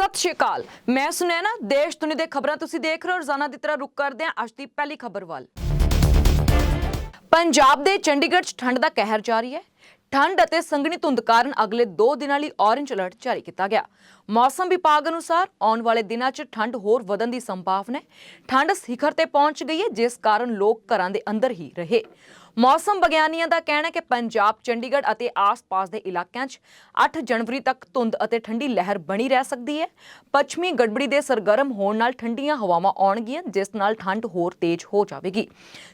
ਸਤਿ ਸ਼੍ਰੀ ਅਕਾਲ। ਮੈਂ ਸੁਨੈਨਾ ਦੇਸ਼ ਦੁਨੀਆ ਦੇ ਖਬਰਾਂ ਤੁਸੀਂ ਦੇਖ ਰਹੇ ਹੋ। ਰੋਜ਼ਾਨਾ ਦੀ ਤਰ੍ਹਾਂ ਰੁਕ ਕਰਦੇ ਹਾਂ ਅੱਜ ਦੀ ਪਹਿਲੀ ਖਬਰ ਵੱਲ। ਪੰਜਾਬ ਦੇ ਚੰਡੀਗੜ੍ਹ 'ਚ ਠੰਡ ਦਾ ਕਹਿਰ ਜਾਰੀ ਹੈ। ਠੰਡ ਅਤੇ ਸੰਘਣੀ ਧੁੰਦ ਕਾਰਨ ਅਗਲੇ 2 ਦਿਨਾਂ ਲਈ ਔਰੇਂਜ ਅਲਰਟ ਜਾਰੀ ਕੀਤਾ ਗਿਆ। ਮੌਸਮ ਵਿਭਾਗ ਅਨੁਸਾਰ ਆਉਣ ਵਾਲੇ ਦਿਨਾਂ 'ਚ ਠੰਡ ਹੋਰ ਵਧਣ ਦੀ ਸੰਭਾਵਨਾ ਹੈ। ਠੰਡ ਸਿਖਰ ਤੇ ਪਹੁੰਚ ਗਈ ਹੈ, ਜਿਸ ਕਾਰਨ ਲੋਕ ਘਰਾਂ ਦੇ ਅੰਦਰ ਹੀ ਰਹੇ। ਮੌਸਮ ਵਿਗਿਆਨੀਆਂ ਦਾ ਕਹਿਣਾ ਹੈ ਕਿ ਪੰਜਾਬ, ਚੰਡੀਗੜ੍ਹ ਅਤੇ ਆਸ-ਪਾਸ ਦੇ ਇਲਾਕਿਆਂ 'ਚ 8 ਜਨਵਰੀ ਤੱਕ ਧੁੰਦ ਅਤੇ ਠੰਡੀ ਲਹਿਰ ਬਣੀ ਰਹਿ ਸਕਦੀ ਹੈ। ਪੱਛਮੀ ਗੜਬੜੀ ਦੇ ਸਰਗਰਮ ਹੋਣ ਨਾਲ ਠੰਡੀਆਂ ਹਵਾਵਾਂ ਆਉਣਗੀਆਂ, ਜਿਸ ਨਾਲ ਠੰਡ ਹੋਰ ਤੇਜ਼ ਹੋ ਜਾਵੇਗੀ।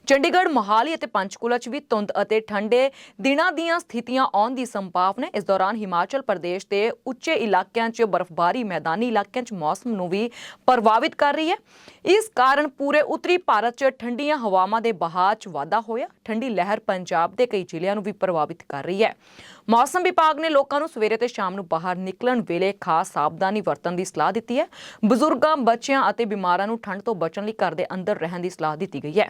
ਚੰਡੀਗੜ੍ਹ, ਮੋਹਾਲੀ ਅਤੇ ਪੰਚਕੂਲਾ 'ਚ ਵੀ ਧੁੰਦ ਅਤੇ ਠੰਡੇ ਦਿਨਾਂ ਦੀਆਂ ਸਥਿਤੀਆਂ ਆਉਣ ਦੀ ਸੰਭਾਵਨਾ ਇਸ ਦੌਰਾਨ ਹਿਮਾਚਲ ਪ੍ਰਦੇਸ਼ ਦੇ ਉੱਚੇ ਇਲਾਕਿਆਂ 'ਚ ਬਰਫ਼ਬਾਰੀ, ਮੈਦਾਨੀ ਇਲਾਕਿਆਂ 'ਚ ਮੌਸਮ ਨੂੰ ਵੀ ਪ੍ਰਭਾਵਿਤ ਕਰ ਰਹੀ ਹੈ। ਇਸ ਕਾਰਨ ਪੂਰੇ ਉੱਤਰੀ ਭਾਰਤ 'ਚ ਠੰਡੀਆਂ ਹਵਾਵਾਂ ਦੇ ਬਹਾਅ 'ਚ ਵਾਧਾ ਹੋਇਆ। ਠੰਡੀ ਲਹਿਰ ਪੰਜਾਬ ਦੇ ਕਈ ਜ਼ਿਲ੍ਹਿਆਂ ਨੂੰ ਵੀ ਪ੍ਰਭਾਵਿਤ ਕਰ ਰਹੀ ਹੈ। ਮੌਸਮ ਵਿਭਾਗ ਨੇ ਲੋਕਾਂ ਨੂੰ ਸਵੇਰੇ ਤੇ ਸ਼ਾਮ ਨੂੰ ਬਾਹਰ ਨਿਕਲਣ ਵੇਲੇ ਖਾਸ ਸਾਵਧਾਨੀ ਵਰਤਣ ਦੀ ਸਲਾਹ ਦਿੱਤੀ ਹੈ। ਬਜ਼ੁਰਗਾਂ, ਬੱਚਿਆਂ ਅਤੇ ਬਿਮਾਰਾਂ ਨੂੰ ਠੰਡ ਤੋਂ ਬਚਣ ਲਈ ਘਰ ਦੇ ਅੰਦਰ ਰਹਿਣ ਦੀ ਸਲਾਹ ਦਿੱਤੀ ਗਈ ਹੈ।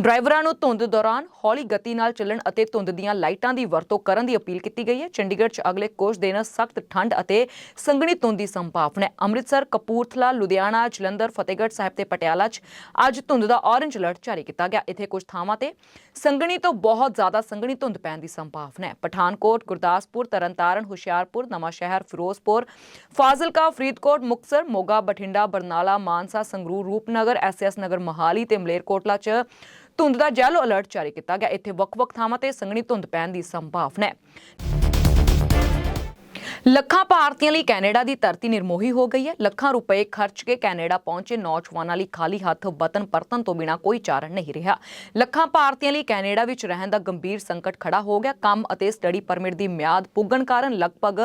ਡਰਾਈਵਰਾਂ ਨੂੰ ਧੁੰਦ ਦੌਰਾਨ ਹੌਲੀ ਗਤੀ ਨਾਲ ਚੱਲਣ ਅਤੇ ਧੁੰਦ ਦੀਆਂ ਲਾਈਟਾਂ ਦੀ ਵਰਤੋਂ ਕਰਨ ਦੀ ਅਪੀਲ ਕੀਤੀ ਗਈ ਹੈ। ਚੰਡੀਗੜ੍ਹ 'ਚ ਅਗਲੇ ਕੁਝ ਦਿਨ ਸਖਤ ਠੰਡ ਅਤੇ ਸੰਘਣੀ ਧੁੰਦ ਦੀ ਸੰਭਾਵਨਾ ਹੈ। ਅੰਮ੍ਰਿਤਸਰ, ਕਪੂਰਥਲਾ, ਲੁਧਿਆਣਾ, ਜਲੰਧਰ, ਫਤਿਹਗੜ੍ਹ ਸਾਹਿਬ ਤੇ ਪਟਿਆਲਾ 'ਚ ਅੱਜ ਧੁੰਦ ਦਾ ਔਰੰਜ ਅਲਰਟ ਜਾਰੀ ਕੀਤਾ ਗਿਆ। ਇੱਥੇ ਕੁਝ ਥਾਵਾਂ ਤੇ ਸੰਘਣੀ ਤੋਂ ਬਹੁਤ ਜ਼ਿਆਦਾ ਸੰਘਣੀ ਧੁੰਦ ਪੈਣ ਦੀ ਸੰਭਾਵਨਾ ਹੈ। ਪਠਾਨਕੋਟ ਗੁਰਦਾਸਪੁਰ, ਤਰਨਤਾਰਨ, ਹੁਸ਼ਿਆਰਪੁਰ ਨਵਾਂ ਸ਼ਹਿਰ ਫਿਰੋਜ਼ਪੁਰ, ਫਾਜ਼ਿਲਕਾ, ਫਰੀਦਕੋਟ, ਮੁਕਤਸਰ, ਮੋਗਾ, ਬਠਿੰਡਾ, ਬਰਨਾਲਾ, ਮਾਨਸਾ, ਸੰਗਰੂਰ, ਰੂਪਨਗਰ ਐਸਐਸ ਨਗਰ, ਮੋਹਾਲੀ ਤੇ ਮਲੇਰਕੋਟਲਾ 'ਚ ਧੁੰਦ ਦਾ ਜੈਲੋ ਅਲਰਟ ਜਾਰੀ ਕੀਤਾ ਗਿਆ। ਇੱਥੇ ਵੱਖ-ਵੱਖ ਥਾਵਾਂ ਤੇ ਸੰਘਣੀ ਧੁੰਦ ਪੈਣ ਦੀ ਸੰਭਾਵਨਾ ਹੈ। ਲੱਖਾਂ ਭਾਰਤੀਆਂ ਲਈ ਕੈਨੇਡਾ ਦੀ ਧਰਤੀ ਨਿਰਮੋਹੀ ਹੋ ਗਈ ਹੈ। ਲੱਖਾਂ ਰੁਪਏ ਖਰਚ ਕੇ ਕੈਨੇਡਾ ਪਹੁੰਚੇ ਨੌਜਵਾਨਾਂ ਲਈ ਖਾਲੀ ਹੱਥ ਵਤਨ ਪਰਤਨ ਤੋਂ ਬਿਨਾ ਕੋਈ ਚਾਰਾ ਨਹੀਂ ਰਿਹਾ। ਲੱਖਾਂ ਭਾਰਤੀਆਂ ਲਈ ਕੈਨੇਡਾ ਵਿੱਚ ਰਹਿਣ ਦਾ ਗੰਭੀਰ ਸੰਕਟ ਖੜਾ ਹੋ ਗਿਆ। ਕੰਮ ਅਤੇ ਸਟੱਡੀ ਪਰਮਿਟ ਦੀ ਮਿਆਦ ਪੁੱਗਣ ਕਾਰਨ ਲਗਭਗ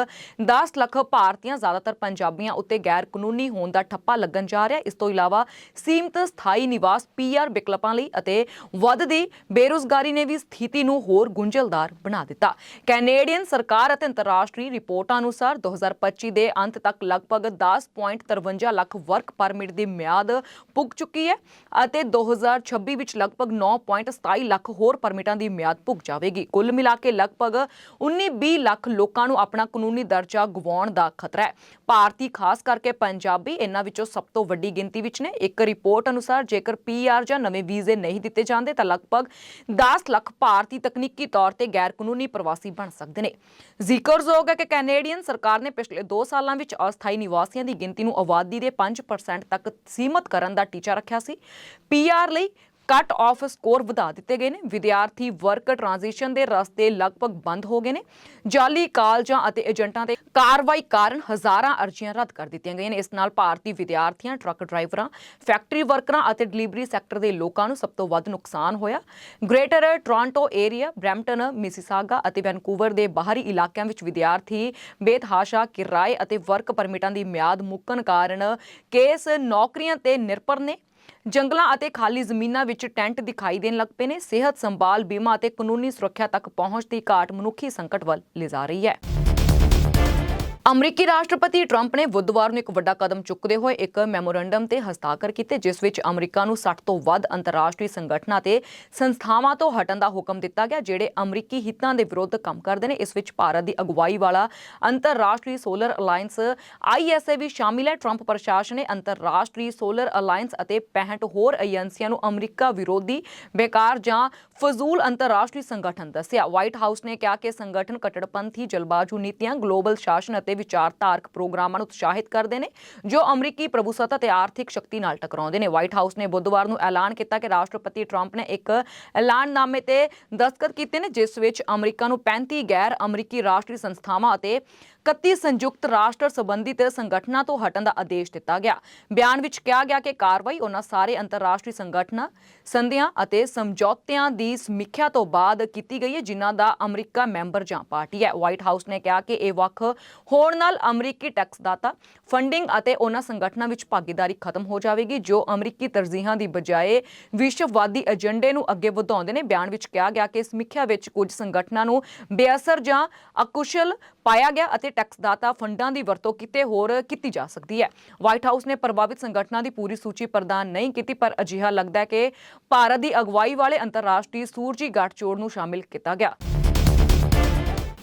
10 ਲੱਖ ਭਾਰਤੀਆਂ, ਜ਼ਿਆਦਾਤਰ ਪੰਜਾਬੀਆਂ ਉੱਤੇ ਗੈਰ ਕਾਨੂੰਨੀ ਹੋਣ ਦਾ ਠੱਪਾ ਲੱਗਣ ਜਾ ਰਿਹਾ। ਇਸ ਤੋਂ ਇਲਾਵਾ ਸੀਮਤ ਸਥਾਈ ਨਿਵਾਸ ਪੀਆਰ ਵਿਕਲਪਾਂ ਲਈ ਅਤੇ ਵੱਧਦੀ ਬੇਰੁਜ਼ਗਾਰੀ ਨੇ ਵੀ ਸਥਿਤੀ ਨੂੰ ਹੋਰ ਗੁੰਝਲਦਾਰ ਬਣਾ ਦਿੱਤਾ। ਕੈਨੇਡੀਅਨ ਸਰਕਾਰ ਅਤੇ ਅੰਤਰਰਾਸ਼ਟਰੀ ਰਿਪੋਰਟਾਂ ਅਨੁਸਾਰ 2025 ਦੇ ਅੰਤ ਤੱਕ ਲਗਭਗ 10.53 ਲੱਖ ਵਰਕ ਪਰਮਿਟ ਦੀ ਮਿਆਦ ਪੁੱਗ ਚੁੱਕੀ ਹੈ ਅਤੇ 2026 ਵਿੱਚ ਲਗਭਗ 9.27 ਲੱਖ ਹੋਰ ਪਰਮਿਟਾਂ ਦੀ ਮਿਆਦ ਪੁੱਗ ਜਾਵੇਗੀ। ਕੁੱਲ ਮਿਲਾ ਕੇ ਲਗਭਗ 19-20 ਲੱਖ ਲੋਕਾਂ ਨੂੰ ਆਪਣਾ ਕਾਨੂੰਨੀ ਦਰਜਾ ਗਵਾਉਣ ਦਾ ਖਤਰਾ ਹੈ। ਭਾਰਤੀ ਖਾਸ ਕਰਕੇ ਪੰਜਾਬੀ ਇਹਨਾਂ ਵਿੱਚੋਂ ਸਭ ਤੋਂ ਵੱਡੀ ਗਿਣਤੀ ਵਿੱਚ ਨੇ। ਇੱਕ ਰਿਪੋਰਟ ਅਨੁਸਾਰ ਜੇਕਰ ਪੀਆਰ ਜਾਂ ਨਵੇਂ ਵੀਜ਼ੇ ਨਹੀਂ ਦਿੱਤੇ ਜਾਂਦੇ ਤਾਂ ਲਗਭਗ 10 ਲੱਖ ਭਾਰਤੀ ਤਕਨੀਕੀ ਤੌਰ ਤੇ ਗੈਰ ਕਾਨੂੰਨੀ ਪ੍ਰਵਾਸੀ ਬਣ ਸਕਦੇ ਨੇ। ਜ਼ਿਕਰਯੋਗ ਹੈ ਕਿ ਕੈਨੇਡੀਅਨ ਸਰਕਾਰ ਨੇ ਪਿਛਲੇ 2 ਸਾਲਾਂ ਵਿੱਚ ਅਸਥਾਈ ਨਿਵਾਸੀਆਂ ਦੀ ਗਿਣਤੀ ਨੂੰ ਆਬਾਦੀ ਦੇ 5% ਤੱਕ ਸੀਮਤ ਕਰਨ ਦਾ ਟੀਚਾ ਰੱਖਿਆ ਸੀ। ਪੀਆਰ ਲਈ ਕੱਟ ਆਫ ਸਕੋਰ ਵਧਾ ਦਿੱਤੇ ਗਏ ਨੇ। ਵਿਦਿਆਰਥੀ ਵਰਕ ਟ੍ਰਾਂਜੀਸ਼ਨ ਦੇ ਰਸਤੇ ਲਗਭਗ ਬੰਦ ਹੋ ਗਏ ਨੇ। ਜਾਲੀ ਕਾਲਜਾਂ ਅਤੇ ਏਜੰਟਾਂ ਤੇ ਕਾਰਵਾਈ ਕਾਰਨ ਹਜ਼ਾਰਾਂ ਅਰਜ਼ੀਆਂ ਰੱਦ ਕਰ ਦਿੱਤੀਆਂ ਗਈਆਂ ਨੇ। ਇਸ ਨਾਲ ਭਾਰਤੀ ਵਿਦਿਆਰਥੀਆਂ, ਟਰੱਕ ਡਰਾਈਵਰਾਂ, ਫੈਕਟਰੀ ਵਰਕਰਾਂ ਅਤੇ ਡਿਲੀਵਰੀ ਸੈਕਟਰ ਦੇ ਲੋਕਾਂ ਨੂੰ ਸਭ ਤੋਂ ਵੱਧ ਨੁਕਸਾਨ ਹੋਇਆ। Greater Toronto Area, Brampton, Mississauga ਅਤੇ ਵੈਨਕੂਵਰ ਦੇ ਬਾਹਰੀ ਇਲਾਕਿਆਂ ਵਿੱਚ ਵਿਦਿਆਰਥੀ ਬੇਤਹਾਸ਼ਾ, ਕਿਰਾਏ ਅਤੇ ਵਰਕ ਪਰਮਿਟਾਂ ਦੀ ਮਿਆਦ ਮੁੱਕਣ ਕਾਰਨ ਕੇਸ ਨੌਕਰੀਆਂ ਤੇ ਨਿਰਭਰ ਨੇ। ਜੰਗਲਾਂ ਅਤੇ ਖਾਲੀ ਜ਼ਮੀਨਾਂ ਵਿੱਚ ਟੈਂਟ ਦਿਖਾਈ ਦੇਣ ਲੱਗ ਪਏ ਨੇ। ਸਿਹਤ ਸੰਭਾਲ, ਬੀਮਾ ਅਤੇ ਕਾਨੂੰਨੀ ਸੁਰੱਖਿਆ ਤੱਕ ਪਹੁੰਚ ਦੀ ਘਾਟ ਮਨੁੱਖੀ ਸੰਕਟ ਵੱਲ ਲਿਜਾ ਰਹੀ ਹੈ। ਅਮਰੀਕੀ ਰਾਸ਼ਟਰਪਤੀ ਟਰੰਪ ਨੇ ਬੁੱਧਵਾਰ ਨੂੰ ਇੱਕ ਵੱਡਾ ਕਦਮ ਚੁੱਕਦੇ ਹੋਏ ਇੱਕ ਮੈਮੋਰੰਡਮ ਤੇ ਹਸਤਾਖਰ ਕੀਤੇ, ਜਿਸ ਵਿੱਚ ਅਮਰੀਕਾ ਨੂੰ 60 ਤੋਂ ਵੱਧ ਅੰਤਰਰਾਸ਼ਟਰੀ ਸੰਗਠਨਾਂ ਤੇ ਸੰਸਥਾਵਾਂ ਤੋਂ ਹਟਣ ਦਾ ਹੁਕਮ ਦਿੱਤਾ ਗਿਆ, ਜਿਹੜੇ ਅਮਰੀਕੀ ਹਿੱਤਾਂ ਦੇ ਵਿਰੁੱਧ ਕੰਮ ਕਰਦੇ ਨੇ। ਇਸ ਵਿੱਚ ਭਾਰਤ ਦੀ ਅਗਵਾਈ ਵਾਲਾ ਅੰਤਰਰਾਸ਼ਟਰੀ ਸੋਲਰ ਅਲਾਈਅੰਸ ਆਈਐਸਏ ਵੀ ਸ਼ਾਮਿਲ ਹੈ। ਟਰੰਪ ਪ੍ਰਸ਼ਾਸਨ ਨੇ ਅੰਤਰਰਾਸ਼ਟਰੀ ਸੋਲਰ ਅਲਾਈਅੰਸ ਅਤੇ 65 ਹੋਰ ਏਜੰਸੀਆਂ ਨੂੰ ਅਮਰੀਕਾ ਵਿਰੋਧੀ ਬੇਕਾਰ ਜਾਂ ਫਜ਼ੂਲ ਅੰਤਰਰਾਸ਼ਟਰੀ ਸੰਗਠਨ ਦੱਸਿਆ। ਵਾਈਟ ਹਾਊਸ ਨੇ ਕਿਹਾ ਕਿ ਸੰਗਠਨ ਕੱਟੜਪੰਥੀ ਜਲਬਾਜ਼ੂ ਨੀਤੀਆਂ, ਗਲੋਬਲ ਸ਼ਾਸਨ ਅਤੇ ਵਿਚਾਰਧਾਰਕ ਪ੍ਰੋਗਰਾਮਾਂ ਨੂੰ ਉਤਸ਼ਾਹਿਤ ਕਰਦੇ ਨੇ, ਜੋ ਅਮਰੀਕੀ ਪ੍ਰਭੂਸੱਤਾ ਤੇ ਆਰਥਿਕ ਸ਼ਕਤੀ ਨਾਲ ਟਕਰਾਉਂਦੇ ਨੇ। ਵਾਈਟ ਹਾਊਸ ਨੇ ਬੁੱਧਵਾਰ ਨੂੰ ਐਲਾਨ ਕੀਤਾ ਕਿ ਰਾਸ਼ਟਰਪਤੀ ਟਰੰਪ ਨੇ ਇੱਕ ਐਲਾਨਨਾਮੇ ਤੇ ਦਸਤਖਤ ਕੀਤੇ ਨੇ, ਜਿਸ ਵਿੱਚ ਅਮਰੀਕਾ ਨੂੰ 35 ਗੈਰ ਅਮਰੀਕੀ ਰਾਸ਼ਟਰੀ ਸੰਸਥਾਵਾਂ ਅਤੇ 31 ਸੰਯੁਕਤ ਰਾਸ਼ਟਰ ਸੰਬੰਧਿਤ ਸੰਗਠਨਾਂ ਤੋਂ ਹਟਣ ਦਾ ਆਦੇਸ਼ ਦਿੱਤਾ ਗਿਆ। ਬਿਆਨ ਵਿੱਚ ਕਿਹਾ ਗਿਆ ਕਿ ਕਾਰਵਾਈ ਉਹਨਾਂ ਸਾਰੇ ਅੰਤਰਰਾਸ਼ਟਰੀ ਸੰਗਠਨਾਂ, ਸੰਧੀਆਂ ਅਤੇ ਸਮਝੌਤਿਆਂ ਦੀ ਸਮੀਖਿਆ ਤੋਂ ਬਾਅਦ ਕੀਤੀ ਗਈ ਹੈ, ਜਿਨ੍ਹਾਂ ਦਾ ਅਮਰੀਕਾ ਮੈਂਬਰ ਜਾਂ ਪਾਰਟੀ ਹੈ। ਵਾਈਟ ਹਾਊਸ ਨੇ ਕਿਹਾ ਕਿ ਇਹ ਵੱਖ ਹੋਣ ਨਾਲ ਅਮਰੀਕੀ ਟੈਕਸਦਾਤਾ, ਫੰਡਿੰਗ ਅਤੇ ਉਹਨਾਂ ਸੰਗਠਨਾਂ ਵਿੱਚ ਭਾਗੀਦਾਰੀ ਖਤਮ ਹੋ ਜਾਵੇਗੀ, ਜੋ ਅਮਰੀਕੀ ਤਰਜੀਹਾਂ ਦੀ ਬਜਾਏ ਵਿਸ਼ਵਵਾਦੀ ਏਜੰਡੇ ਨੂੰ ਅੱਗੇ ਵਧਾਉਂਦੇ ਨੇ। ਬਿਆਨ ਵਿੱਚ ਕਿਹਾ ਗਿਆ ਕਿ ਸਮੀਖਿਆ ਵਿੱਚ ਕੁਝ ਸੰਗਠਨਾਂ ਨੂੰ ਬੇਅਸਰ ਜਾਂ ਅਕੁਸ਼ਲ ਪਾਇਆ ਗਿਆ ਅਤੇ ਟੈਕਸਦਾਤਾ ਫੰਡਾਂ ਦੀ ਵਰਤੋਂ ਕਿਤੇ ਹੋਰ ਕੀਤੀ ਜਾ ਸਕਦੀ ਹੈ। ਵਾਈਟ ਹਾਊਸ ਨੇ ਪ੍ਰਭਾਵਿਤ ਸੰਗਠਨਾਂ ਦੀ ਪੂਰੀ ਸੂਚੀ ਪ੍ਰਦਾਨ ਨਹੀਂ ਕੀਤੀ, ਪਰ ਅਜਿਹਾ ਲੱਗਦਾ ਹੈ ਕਿ ਭਾਰਤ ਦੀ ਅਗਵਾਈ ਵਾਲੇ ਅੰਤਰਰਾਸ਼ਟਰੀ ਸੂਰਜੀ ਗੱਠਜੋੜ ਨੂੰ ਸ਼ਾਮਿਲ ਕੀਤਾ ਗਿਆ।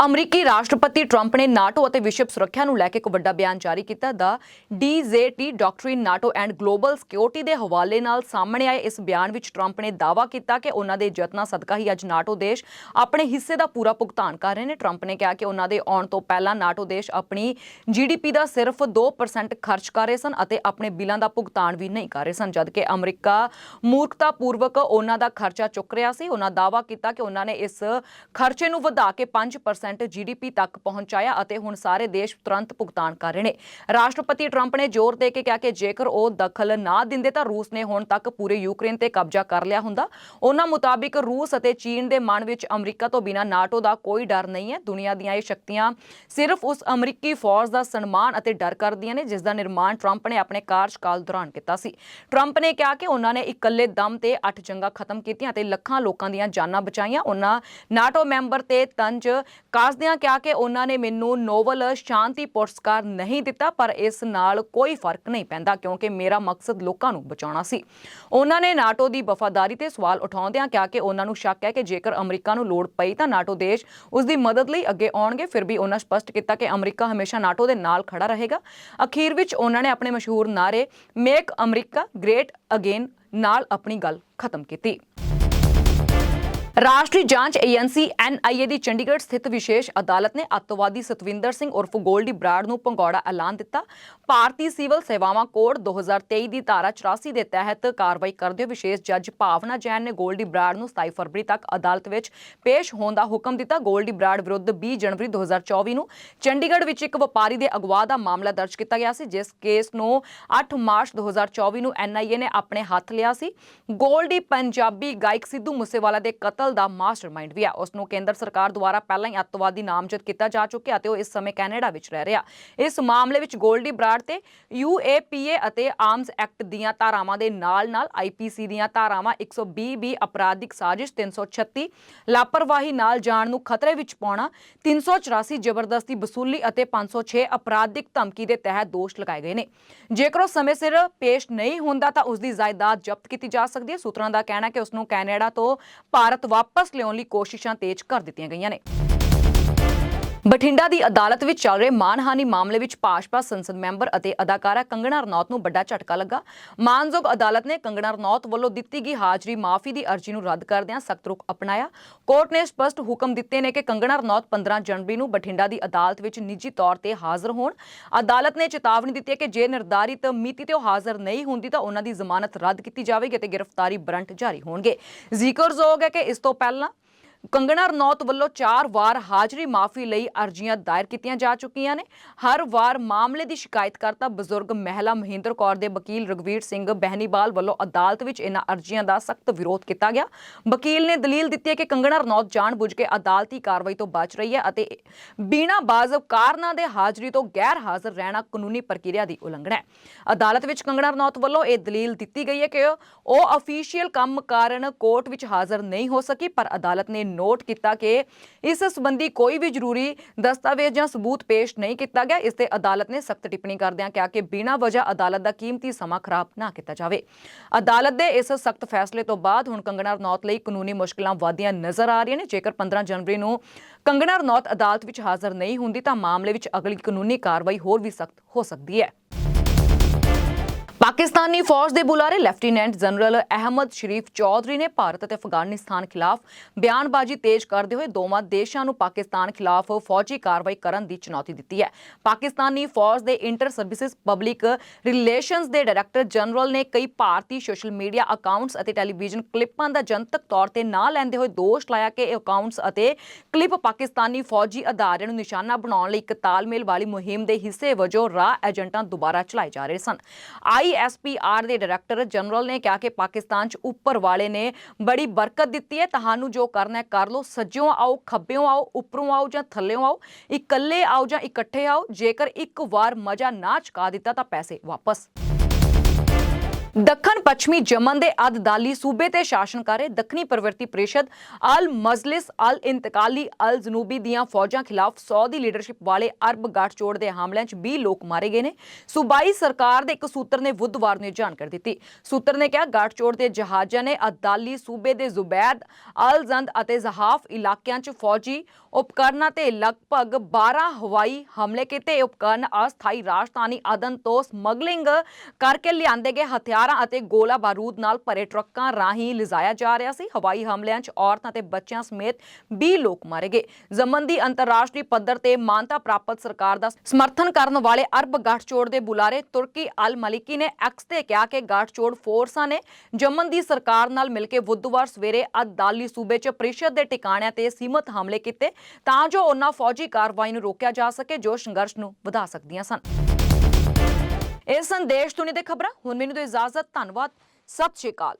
ਅਮਰੀਕੀ ਰਾਸ਼ਟਰਪਤੀ ਟਰੰਪ ਨੇ ਨਾਟੋ ਅਤੇ ਵਿਸ਼ਵ ਸੁਰੱਖਿਆ ਨੂੰ ਲੈ ਕੇ ਇੱਕ ਵੱਡਾ ਬਿਆਨ ਜਾਰੀ ਕੀਤਾ ਦਾ ਡੀਜ਼ੇਟੀ doctrine NATO and global security ਦੇ ਹਵਾਲੇ ਨਾਲ ਸਾਹਮਣੇ ਆਏ ਇਸ ਬਿਆਨ ਵਿੱਚ ਟਰੰਪ ਨੇ ਦਾਅਵਾ ਕੀਤਾ ਕਿ ਉਹਨਾਂ ਦੇ ਯਤਨਾਂ ਸਦਕਾ ਹੀ ਅੱਜ ਨਾਟੋ ਦੇਸ਼ ਆਪਣੇ ਹਿੱਸੇ ਦਾ ਪੂਰਾ ਭੁਗਤਾਨ ਕਰ ਰਹੇ ਨੇ। ਟਰੰਪ ਨੇ ਕਿਹਾ ਕਿ ਉਹਨਾਂ ਦੇ ਆਉਣ ਤੋਂ ਪਹਿਲਾਂ ਨਾਟੋ ਦੇਸ਼ ਆਪਣੀ ਜੀਡੀਪੀ ਦਾ ਸਿਰਫ 2% ਖਰਚ ਕਰ ਰਹੇ ਸਨ ਅਤੇ ਆਪਣੇ ਬਿੱਲਾਂ ਦਾ ਭੁਗਤਾਨ ਵੀ ਨਹੀਂ ਕਰ ਰਹੇ ਸਨ, ਜਦਕਿ ਅਮਰੀਕਾ ਮੂਰਖਤਾਪੂਰਵਕ ਉਹਨਾਂ ਦਾ ਖਰਚਾ ਚੁੱਕ ਰਿਹਾ ਸੀ। ਉਹਨਾਂ ਦਾਅਵਾ ਕੀਤਾ ਕਿ ਉਹਨਾਂ ਨੇ ਇਸ ਖਰਚੇ ਨੂੰ ਵਧਾ ਕੇ 5% ਜੀਡੀਪੀ ਤੱਕ ਪਹੁੰਚਾਇਆ ਅਤੇ ਹੁਣ ਸਾਰੇ ਦੇਸ਼ ਤੁਰੰਤ ਭੁਗਤਾਨ ਕਰ ਰਹੇ ਨੇ। ਰਾਸ਼ਟਰਪਤੀ ਟਰੰਪ ਨੇ ਜ਼ੋਰ ਦੇ ਕੇ ਕਿਹਾ ਕਿ ਜੇਕਰ ਉਹ ਦਖਲ ਨਾ ਦਿੰਦੇ ਤਾਂ ਰੂਸ ਨੇ ਹੁਣ ਤੱਕ ਪੂਰੇ ਯੂਕਰੇਨ ਤੇ ਕਬਜ਼ਾ ਕਰ ਲਿਆ ਹੁੰਦਾ। ਉਹਨਾਂ ਮੁਤਾਬਿਕ ਰੂਸ ਅਤੇ ਚੀਨ ਦੇ ਮਨ ਵਿੱਚ ਅਮਰੀਕਾ ਤੋਂ ਬਿਨਾਂ ਨਾਟੋ ਦਾ ਕੋਈ ਡਰ ਨਹੀਂ ਹੈ। ਦੁਨੀਆ ਦੀਆਂ ਇਹ ਸ਼ਕਤੀਆਂ ਸਿਰਫ ਉਸ ਅਮਰੀਕੀ ਫੌਜ ਦਾ ਸਨਮਾਨ ਅਤੇ ਡਰ ਕਰਦੀਆਂ ਨੇ, ਜਿਸ ਦਾ ਨਿਰਮਾਣ ਟਰੰਪ ਨੇ ਆਪਣੇ ਕਾਰਜਕਾਲ ਦੌਰਾਨ ਕੀਤਾ ਸੀ। ਟਰੰਪ ਨੇ ਕਿਹਾ ਕਿ ਉਹਨਾਂ ਨੇ ਇਕੱਲੇ ਦਮ ਤੇ 8 ਜੰਗਾਂ ਖਤਮ ਕੀਤੀਆਂ ਅਤੇ ਲੱਖਾਂ ਲੋਕਾਂ ਦੀਆਂ ਜਾਨਾਂ ਬਚਾਈਆਂ। ਉਹਨਾਂ ਨਾਟੋ ਮੈਂਬਰ ਤੇ ਤੰਜ ਦੱਸਦਿਆਂ ਕਿਹਾ ਕਿ ਉਹਨਾਂ ਨੇ ਮੈਨੂੰ ਨੋਬਲ ਸ਼ਾਂਤੀ ਪੁਰਸਕਾਰ ਨਹੀਂ ਦਿੱਤਾ, ਪਰ ਇਸ ਨਾਲ ਕੋਈ ਫ਼ਰਕ ਨਹੀਂ ਪੈਂਦਾ ਕਿਉਂਕਿ ਮੇਰਾ ਮਕਸਦ ਲੋਕਾਂ ਨੂੰ ਬਚਾਉਣਾ ਸੀ। ਉਹਨਾਂ ਨੇ ਨਾਟੋ ਦੀ ਵਫਾਦਾਰੀ ਤੇ ਸਵਾਲ ਉਠਾਉਂਦਿਆਂ ਕਿਹਾ ਕਿ ਉਹਨਾਂ ਨੂੰ ਸ਼ੱਕ ਹੈ ਕਿ ਜੇਕਰ ਅਮਰੀਕਾ ਨੂੰ ਲੋੜ ਪਈ ਤਾਂ ਨਾਟੋ ਦੇਸ਼ ਉਸ ਦੀ ਮਦਦ ਲਈ ਅੱਗੇ ਆਉਣਗੇ, ਫਿਰ ਵੀ ਉਹਨਾਂ ਸਪਸ਼ਟ ਕੀਤਾ ਕਿ ਅਮਰੀਕਾ ਹਮੇਸ਼ਾ ਨਾਟੋ ਦੇ ਨਾਲ ਖੜਾ ਰਹੇਗਾ। ਅਖੀਰ ਵਿੱਚ ਉਹਨਾਂ ਨੇ ਆਪਣੇ ਮਸ਼ਹੂਰ ਨਾਰੇ ਮੇਕ ਅਮਰੀਕਾ ਗ੍ਰੇਟ ਅਗੇਨ ਨਾਲ ਆਪਣੀ ਗੱਲ ਖਤਮ ਕੀਤੀ। ਰਾਸ਼ਟਰੀ ਜਾਂਚ ਏਜੰਸੀ ਐਨਆਈਏ ਦੀ ਚੰਡੀਗੜ੍ਹ ਸਥਿਤ ਵਿਸ਼ੇਸ਼ ਅਦਾਲਤ ਨੇ ਅੱਤਵਾਦੀ ਸਤਵਿੰਦਰ ਸਿੰਘ ਉਰਫ ਗੋਲਡੀ ਬਰਾੜ ਨੂੰ ਪੰਗੌੜਾ ਐਲਾਨ ਦਿੱਤਾ। ਭਾਰਤੀ ਸਿਵਲ ਸੇਵਾਵਾਂ ਕੋਡ 2023 ਦੀ ਧਾਰਾ 84 ਦੇ ਤਹਿਤ ਕਾਰਵਾਈ ਕਰਦੇ ਹੋਏ ਵਿਸ਼ੇਸ਼ ਜੱਜ ਭਾਵਨਾ ਜੈਨ ਨੇ ਗੋਲਡੀ ਬਰਾੜ ਨੂੰ 27 ਫਰਵਰੀ ਤੱਕ ਅਦਾਲਤ ਵਿੱਚ ਪੇਸ਼ ਹੋਣ ਦਾ ਹੁਕਮ ਦਿੱਤਾ। ਗੋਲਡੀ ਬਰਾੜ ਵਿਰੁੱਧ 20 ਜਨਵਰੀ 2024 ਨੂੰ ਚੰਡੀਗੜ੍ਹ ਵਿੱਚ ਇੱਕ ਵਪਾਰੀ ਦੇ ਅਗਵਾ ਦਾ ਮਾਮਲਾ ਦਰਜ ਕੀਤਾ ਗਿਆ ਸੀ, ਜਿਸ ਕੇਸ ਨੂੰ 8 ਮਾਰਚ 2024 ਨੂੰ ਐਨਆਈਏ ਨੇ ਆਪਣੇ ਹੱਥ ਲਿਆ ਸੀ। ਗੋਲਡੀ ਪੰਜਾਬੀ ਗਾਇਕ ਸਿੱਧੂ ਮੂਸੇਵਾਲਾ ਦੇ ਕਤਲ ਦਾ ਮਾਸਟਰਮਾਈਂਡ ਵੀ ਹੈ। ਉਸ ਨੂੰ ਕੇਂਦਰ ਸਰਕਾਰ ਦੁਆਰਾ ਪਹਿਲਾਂ ਹੀ ਅੱਤਵਾਦੀ ਨਾਮਜ਼ਦ ਕੀਤਾ ਜਾ ਚੁੱਕਿਆ ਅਤੇ ਉਹ ਇਸ ਸਮੇਂ ਕੈਨੇਡਾ ਵਿੱਚ ਰਹਿ ਰਿਹਾ। ਇਸ ਮਾਮਲੇ ਵਿੱਚ ਗੋਲਡੀ ਬਰਾੜ ਤੇ ਯੂਏਪੀਏ ਅਤੇ ਆਰਮਸ ਐਕਟ ਦੀਆਂ ਧਾਰਾਵਾਂ ਦੇ ਨਾਲ-ਨਾਲ ਆਈਪੀਸੀ ਦੀਆਂ ਧਾਰਾਵਾਂ 120 ਵੀ ਅਪਰਾਧਿਕ ਸਾਜ਼ਿਸ਼ 336 ਲਾਪਰਵਾਹੀ ਨਾਲ ਜਾਨ ਨੂੰ ਖਤਰੇ ਵਿੱਚ ਪਾਉਣਾ 384 ਜ਼ਬਰਦਸਤੀ ਵਸੂਲੀ ਅਤੇ 506 ਅਪਰਾਧਿਕ ਧਮਕੀ ਦੇ ਤਹਿਤ ਦੋਸ਼ ਲਗਾਏ ਗਏ ਨੇ। ਜੇਕਰ ਉਹ ਸਮੇਂ ਸਿਰ ਪੇਸ਼ ਨਹੀਂ ਹੁੰਦਾ ਤਾਂ ਉਸ ਦੀ ਜਾਇਦਾਦ ਜ਼ਬਤ ਕੀਤੀ ਜਾ ਸਕਦੀ ਹੈ। ਸੂਤਰਾਂ ਦਾ ਕਹਿਣਾ ਹੈ ਕਿ ਉਸ ਨੂੰ ਕੈਨੇਡਾ ਤੋਂ ਭਾਰਤ ਵਾਪਸ ਲਿਆਉਣ ਲਈ ਕੋਸ਼ਿਸ਼ਾਂ ਤੇਜ਼ ਕਰ ਦਿੱਤੀਆਂ ਗਈਆਂ ਨੇ। ਬਠਿੰਡਾ ਦੀ ਅਦਾਲਤ ਵਿੱਚ ਚੱਲ ਰਹੇ ਮਾਨਹਾਨੀ ਮਾਮਲੇ ਵਿੱਚ ਭਾਜਪਾ ਸੰਸਦ ਮੈਂਬਰ ਅਤੇ ਅਦਾਕਾਰਾ ਕੰਗਣਾ ਰਣੌਤ ਨੂੰ ਵੱਡਾ ਝਟਕਾ ਲੱਗਾ। ਮਾਨਯੋਗ ਅਦਾਲਤ ਨੇ ਕੰਗਣਾ ਰਣੌਤ ਵੱਲੋਂ ਦਿੱਤੀ ਗਈ ਹਾਜ਼ਰੀ ਮਾਫੀ ਦੀ ਅਰਜ਼ੀ ਨੂੰ ਰੱਦ ਕਰਦਿਆਂ ਸਖਤ ਰੁਖ ਅਪਣਾਇਆ। ਕੋਰਟ ਨੇ ਸਪਸ਼ਟ ਹੁਕਮ ਦਿੱਤੇ ਨੇ ਕਿ ਕੰਗਣਾ ਰਣੌਤ 15 ਜਨਵਰੀ ਨੂੰ ਬਠਿੰਡਾ ਦੀ ਅਦਾਲਤ ਵਿੱਚ ਨਿੱਜੀ ਤੌਰ ਤੇ ਹਾਜ਼ਰ ਹੋਣ। ਅਦਾਲਤ ਨੇ ਚੇਤਾਵਨੀ ਦਿੱਤੀ ਹੈ ਕਿ ਜੇ ਨਿਰਧਾਰਿਤ ਮਿਤੀ ਤੇ ਉਹ ਹਾਜ਼ਰ ਨਹੀਂ ਹੁੰਦੀ ਤਾਂ ਉਹਨਾਂ ਦੀ ਜ਼ਮਾਨਤ ਰੱਦ ਕੀਤੀ ਜਾਵੇਗੀ ਅਤੇ ਗ੍ਰਿਫਤਾਰੀ ਵਾਰੰਟ ਜਾਰੀ ਹੋਣਗੇ। ਜ਼ਿਕਰਯੋਗ ਹੈ ਕਿ ਇਸ ਤੋਂ ਪਹਿਲਾਂ ਕੰਗਣਾ ਰਣੌਤ ਵੱਲੋਂ ਚਾਰ ਵਾਰ ਹਾਜ਼ਰੀ ਮਾਫੀ ਲਈ ਅਰਜ਼ੀਆਂ ਦਾਇਰ ਕੀਤੀਆਂ ਜਾ ਚੁੱਕੀਆਂ ਨੇ। ਹਰ ਵਾਰ ਮਾਮਲੇ ਦੀ ਸ਼ਿਕਾਇਤ ਕਰਤਾ ਬਜ਼ੁਰਗ ਮਹਿਲਾ ਮਹਿੰਦਰ ਕੌਰ ਦੇ ਵਕੀਲ ਰਗਵੀਰ ਸਿੰਘ ਬਹਿਨੀਵਾਲ ਵੱਲੋਂ ਅਦਾਲਤ ਵਿੱਚ ਇਹਨਾਂ ਅਰਜ਼ੀਆਂ ਦਾ ਸਖਤ ਵਿਰੋਧ ਕੀਤਾ ਗਿਆ। ਵਕੀਲ ਨੇ ਦਲੀਲ ਦਿੱਤੀ ਹੈ ਕਿ ਕੰਗਣਾ ਰਣੌਤ ਜਾਣਬੁੱਝ ਕੇ ਅਦਾਲਤੀ ਕਾਰਵਾਈ ਤੋਂ ਬਚ ਰਹੀ ਹੈ ਅਤੇ ਬਿਨਾਂ ਬਾਜ਼ਬ ਕਾਰਨਾਂ ਦੇ ਹਾਜ਼ਰੀ ਤੋਂ ਗੈਰ ਹਾਜ਼ਰ ਰਹਿਣਾ ਕਾਨੂੰਨੀ ਪ੍ਰਕਿਰਿਆ ਦੀ ਉਲੰਘਣਾ ਹੈ। ਅਦਾਲਤ ਵਿੱਚ ਕੰਗਣਾ ਰਣੌਤ ਵੱਲੋਂ ਇਹ ਦਲੀਲ ਦਿੱਤੀ ਗਈ ਹੈ ਕਿ ਉਹ ਅਫੀਸ਼ੀਅਲ ਕੰਮ ਕਾਰਨ ਕੋਰਟ ਵਿੱਚ ਹਾਜ਼ਰ ਨਹੀਂ ਹੋ ਸਕੀ, ਪਰ ਅਦਾਲਤ ਨੇ ਨੋਟ ਕੀਤਾ ਕਿ ਇਸ ਸੰਬੰਧੀ ਕੋਈ ਵੀ ਜ਼ਰੂਰੀ ਦਸਤਾਵੇਜ਼ ਜਾਂ ਸਬੂਤ ਪੇਸ਼ ਨਹੀਂ ਕੀਤਾ ਗਿਆ। ਇਸ ਤੇ ਅਦਾਲਤ ਨੇ ਸਖਤ ਟਿੱਪਣੀ ਕਰਦਿਆਂ ਕਿਹਾ ਕਿ ਬਿਨਾਂ ਵਜ੍ਹਾ ਅਦਾਲਤ ਦਾ ਕੀਮਤੀ ਸਮਾਂ ਖਰਾਬ ਨਾ ਕੀਤਾ ਜਾਵੇ। ਅਦਾਲਤ ਦੇ ਇਸ ਸਖਤ ਫੈਸਲੇ ਤੋਂ ਬਾਅਦ ਹੁਣ ਕੰਗਣਾ ਰਣੌਤ ਲਈ ਕਾਨੂੰਨੀ ਮੁਸ਼ਕਲਾਂ ਵਾਧੀਆਂ ਨਜ਼ਰ ਆ ਰਹੀਆਂ ਨੇ। ਜੇਕਰ 15 ਜਨਵਰੀ ਨੂੰ ਕੰਗਣਾ ਰਣੌਤ ਅਦਾਲਤ ਵਿੱਚ ਹਾਜ਼ਰ ਨਹੀਂ ਹੁੰਦੀ ਤਾਂ ਮਾਮਲੇ ਵਿੱਚ ਅਗਲੀ ਕਾਨੂੰਨੀ ਕਾਰਵਾਈ ਹੋਰ ਵੀ ਸਖਤ ਹੋ ਸਕਦੀ ਹੈ। ਪਾਕਿਸਤਾਨੀ ਫੌਜ ਦੇ ਬੁਲਾਰੇ ਲੈਫਟੀਨੈਂਟ ਜਨਰਲ ਅਹਿਮਦ ਸ਼ਰੀਫ ਚੌਧਰੀ ਨੇ ਭਾਰਤ ਅਤੇ ਅਫਗਾਨਿਸਤਾਨ ਖਿਲਾਫ ਬਿਆਨਬਾਜ਼ੀ ਤੇਜ਼ ਕਰਦੇ ਹੋਏ ਦੋਵਾਂ ਦੇਸ਼ਾਂ ਨੂੰ ਪਾਕਿਸਤਾਨ ਖਿਲਾਫ ਫੌਜੀ ਕਾਰਵਾਈ ਕਰਨ ਦੀ ਚੁਣੌਤੀ ਦਿੱਤੀ ਹੈ। ਪਾਕਿਸਤਾਨੀ ਫੌਜ ਦੇ ਇੰਟਰ ਸਰਵਿਸਿਜ਼ ਪਬਲਿਕ ਰਿਲੇਸ਼ਨਸ ਦੇ ਡਾਇਰੈਕਟਰ ਜਨਰਲ ਨੇ ਕਈ ਭਾਰਤੀ ਸੋਸ਼ਲ ਮੀਡੀਆ ਅਕਾਊਂਟਸ ਅਤੇ ਟੈਲੀਵਿਜ਼ਨ ਕਲਿੱਪਾਂ ਦਾ ਜਨਤਕ ਤੌਰ ਤੇ ਨਾਂ ਲੈਂਦੇ ਹੋਏ ਦੋਸ਼ ਲਾਇਆ ਕਿ ਇਹ ਅਕਾਊਂਟਸ ਅਤੇ ਕਲਿੱਪ ਪਾਕਿਸਤਾਨੀ ਫੌਜੀ ਅਦਾਰਿਆਂ ਨੂੰ ਨਿਸ਼ਾਨਾ ਬਣਾਉਣ ਲਈ ਇੱਕ ਤਾਲਮੇਲ ਵਾਲੀ ਮੁਹਿੰਮ ਦੇ ਹਿੱਸੇ ਵਜੋਂ ਰਾਹ ਏਜੰਟਾਂ ਦੁਬਾਰਾ ਚਲਾਏ ਜਾ ਰਹੇ ਸਨ। ਆਈ ਆਈਐਸਪੀਆਰ ਦੇ ਡਾਇਰੈਕਟਰ ਜਨਰਲ ਨੇ ਕਿਹਾ ਕਿ ਪਾਕਿਸਤਾਨ 'ਚ ਉੱਪਰ ਵਾਲੇ ਨੇ ਬੜੀ ਬਰਕਤ ਦਿੱਤੀ ਹੈ। ਤੁਹਾਨੂੰ ਜੋ ਕਰਨਾ ਹੈ ਕਰ ਲਓ। ਸੱਜਿਓਂ ਆਓ, ਖੱਬਿਓਂ ਆਓ, ਉੱਪਰੋਂ ਆਓ ਜਾਂ ਥੱਲਿਓਂ ਆਓ। ਇਕੱਲੇ ਆਓ ਜਾਂ ਇਕੱਠੇ ਆਓ। ਜੇਕਰ ਇੱਕ ਵਾਰ ਮਜ਼ਾ ਨਾ ਚੁਕਾ ਦਿੱਤਾ ਤਾਂ ਪੈਸੇ ਵਾਪਸ। ਦੱਖਣ ਪੱਛਮੀ ਯਮਨ ਦੇ ਅਦਦਾਲੀ ਸੂਬੇ ਤੇ ਸ਼ਾਸਨ ਕਰ ਰਹੇ ਦੱਖਣੀ ਪ੍ਰਵਰਤੀ ਪ੍ਰੀਸ਼ਦ ਅਲ ਮਜਲਿਸ ਅਲ ਇੰਤਕਾਲੀ ਅਲ ਜਨੂਬੀ ਦੀਆਂ ਫੌਜਾਂ ਖਿਲਾਫ 100 ਦੀ ਲੀਡਰਸ਼ਿਪ ਵਾਲੇ ਅਰਬ ਗੱਠਜੋੜ ਦੇ ਹਮਲਿਆਂ 'ਚ 20 ਲੋਕ ਮਾਰੇ ਗਏ ਨੇ। ਸੂਬਾਈ ਸਰਕਾਰ ਦੇ ਇੱਕ ਸੂਤਰ ਨੇ ਬੁੱਧਵਾਰ ਨੂੰ ਜਾਣਕਾਰੀ ਦਿੱਤੀ। ਸੂਤਰ ਨੇ ਕਿਹਾ, ਗਾਠਜੋੜ ਦੇ ਜਹਾਜ਼ਾਂ ਨੇ ਅਦਦਾਲੀ ਸੂਬੇ ਦੇ ਜ਼ੁਬੈਦ, ਅਲ ਜ਼ੰਦ ਅਤੇ ਜ਼ਹਾਫ ਇਲਾਕਿਆਂ 'ਚ ਫੌਜੀ ਉਪਕਰਨਾਂ ਤੇ ਲਗਭਗ 12 ਹਵਾਈ ਹਮਲੇ ਕੀਤੇ। ਉਪਕਰਨ ਅਸਥਾਈ ਰਾਜਧਾਨੀ ਅਦਨ ਤੋਂ ਸਮਗਲਿੰਗ ਕਰਕੇ ਲਿਆਂਦੇ ਗਏ ਹਥਿਆਰ ਅਤੇ ਗੋਲਾ ਬਾਰੂਦ ਨਾਲ ਭਰੇ ਟਰੱਕਾਂ ਰਾਹੀਂ ਲਿਜਾਇਆ ਜਾ ਰਿਹਾ ਸੀ। ਹਵਾਈ ਹਮਲਿਆਂ 'ਚ ਔਰਤਾਂ ਤੇ ਬੱਚਿਆਂ ਸਮੇਤ 20 ਲੋਕ ਮਾਰੇ ਗਏ। ਜ਼ਮਨ ਦੀ ਅੰਤਰਰਾਸ਼ਟਰੀ ਪੱਧਰ ਤੇ ਮਾਨਤਾ ਪ੍ਰਾਪਤ ਸਰਕਾਰ ਦਾ ਸਮਰਥਨ ਕਰਨ ਵਾਲੇ ਅਰਬ ਗੱਠਜੋੜ ਦੇ ਬੁਲਾਰੇ ਤੁਰਕੀ ਅਲ ਮਲਿਕੀ ਨੇ ਐਕਸ ਤੇ ਕਿਹਾ ਕਿ ਗੱਠਜੋੜ ਫੋਰਸਾਂ ਨੇ ਜਮਨ ਦੀ ਸਰਕਾਰ ਨਾਲ ਮਿਲ ਕੇ ਬੁੱਧਵਾਰ ਸਵੇਰੇ ਅਦਾਲੀ ਸੂਬੇ 'ਚ ਪ੍ਰੀਸ਼ਦ ਦੇ ਟਿਕਾਣਿਆਂ ਤੇ ਸੀਮਤ ਹਮਲੇ ਕੀਤੇ ਤਾਂ ਜੋ ਉਹਨਾਂ ਫੌਜੀ ਕਾਰਵਾਈ ਨੂੰ ਰੋਕਿਆ ਜਾ ਸਕੇ ਜੋ ਸੰਘਰਸ਼ ਨੂੰ ਵਧਾ ਸਕਦੀਆਂ ਸਨ। ਇਹ ਸੰਦੇਸ਼ ਤੁਨੀ ਦੇ ਖਬਰਾਂ। ਹੁਣ ਮੈਨੂੰ ਦਿਓ ਇਜਾਜ਼ਤ ਧੰਨਵਾਦ। ਸਤਿ ਸ਼੍ਰੀ ਅਕਾਲ।